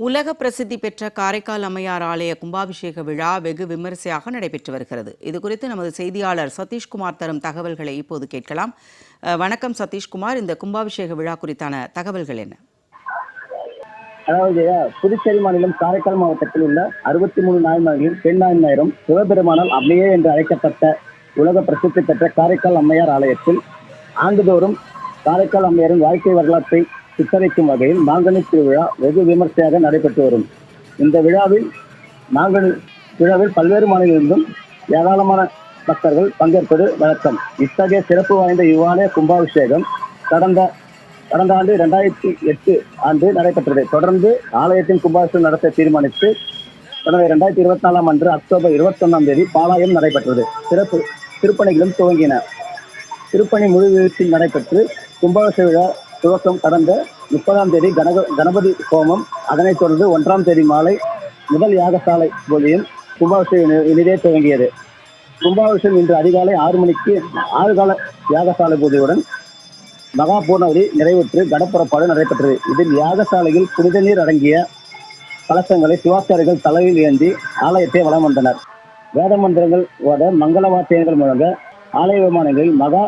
உலக பிரசித்தி பெற்ற காரைக்கால் அம்மையார் ஆலய கும்பாபிஷேக விழா வெகு விமரிசையாக நடைபெற்று வருகிறது. இது குறித்து நமது செய்தியாளர் சதீஷ்குமார் தரும் தகவல்களை இப்போது கேட்கலாம். அஹ், வணக்கம் சதீஷ்குமார். இந்த கும்பாபிஷேக விழா குறித்தான தகவல்கள் என்ன? அதாவது புதுச்சேரி மாநிலம் காரைக்கால் மாவட்டத்தில் உள்ள அறுபத்தி மூணு நாயன்மார்களில் பெண் நாயன்மாரும் சிவபெருமானால் அம்மையே என்று அழைக்கப்பட்ட உலக பிரசித்தி பெற்ற காரைக்கால் அம்மையார் ஆலயத்தில் ஆண்டுதோறும் காரைக்கால் அம்மையாரின் வாழ்க்கை வரலாற்றை சித்தரிக்கும் வகையில் மாங்கனி திருவிழா வெகு விமர்சையாக நடைபெற்று வரும். இந்த விழாவில் மாங்கனி விழாவில் பல்வேறு மாநிலங்களிலிருந்தும் ஏராளமான பக்தர்கள் பங்கேற்பது வழக்கம். இத்தகைய சிறப்பு வாய்ந்த இவ்வாலய கும்பாபிஷேகம் கடந்த கடந்த ஆண்டு இரண்டாயிரத்தி எட்டு ஆண்டு நடைபெற்றது. தொடர்ந்து ஆலயத்தின் கும்பாபிஷேகம் நடத்த தீர்மானித்து கடந்த இரண்டாயிரத்தி இருபத்தி நாலாம் ஆண்டு அக்டோபர் இருபத்தொன்னாம் தேதி பாலாயம் நடைபெற்றது. சிறப்பு திருப்பணிகளும் துவங்கின. திருப்பணி முழுவீழ்ச்சியில் நடைபெற்று கும்பாபிஷேக விழா துவக்கம் கடந்த முப்பதாம் தேதி கணக கணபதி ஹோமம். அதனைத் தொடர்ந்து ஒன்றாம் தேதி மாலை முதல் யாகசாலை பூஜையும் கும்பாபிஷேக துவங்கியது. கும்பாபிஷேகம் இன்று அதிகாலை ஆறு மணிக்கு ஆறு கால யாகசாலை பூஜையுடன் மகா பூர்ணவதி நிறைவுற்று கடப்புறப்பாடு நடைபெற்றது. இதில் யாகசாலையில் புனித நீர் அடங்கிய கலசங்களை சிவாச்சாரிகள் தலையில் ஏந்தி ஆலயத்தை வளம் வந்தனர். வேத மந்திரங்கள் ஓட மங்கள வாத்தியங்கள் முழங்க ஆலய விமானங்களில் மகா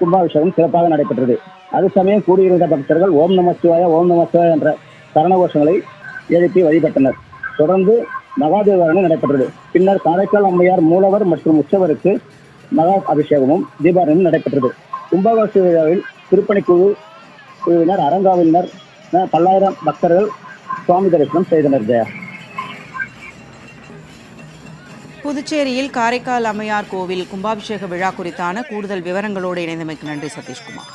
கும்பாபிஷேகம் சிறப்பாக நடைபெற்றது. அது சமயம் கூடியிருந்த பக்தர்கள் ஓம் நம சிவாய ஓம் நம சிவாய என்ற கரணகோஷங்களை எழுப்பி வழிபட்டனர். தொடர்ந்து மகாதேவரணை நடைபெற்றது. பின்னர் காரைக்கால் அம்மையார் மூலவர் மற்றும் உற்சவருக்கு மகா அபிஷேகமும் தீபாரணையும் நடைபெற்றது. கும்பகோஷ விழாவில் திருப்பணி குழு குழுவினர் அரங்காவினர் பல்லாயிரம் பக்தர்கள் சுவாமி தரிசனம் செய்தனர் ஜெயா. புதுச்சேரியில் காரைக்கால் அம்மையார் கோவில் கும்பாபிஷேக விழா குறித்தான கூடுதல் விவரங்களோடு இணைந்தமைக்கு நன்றி சதீஷ்குமார்.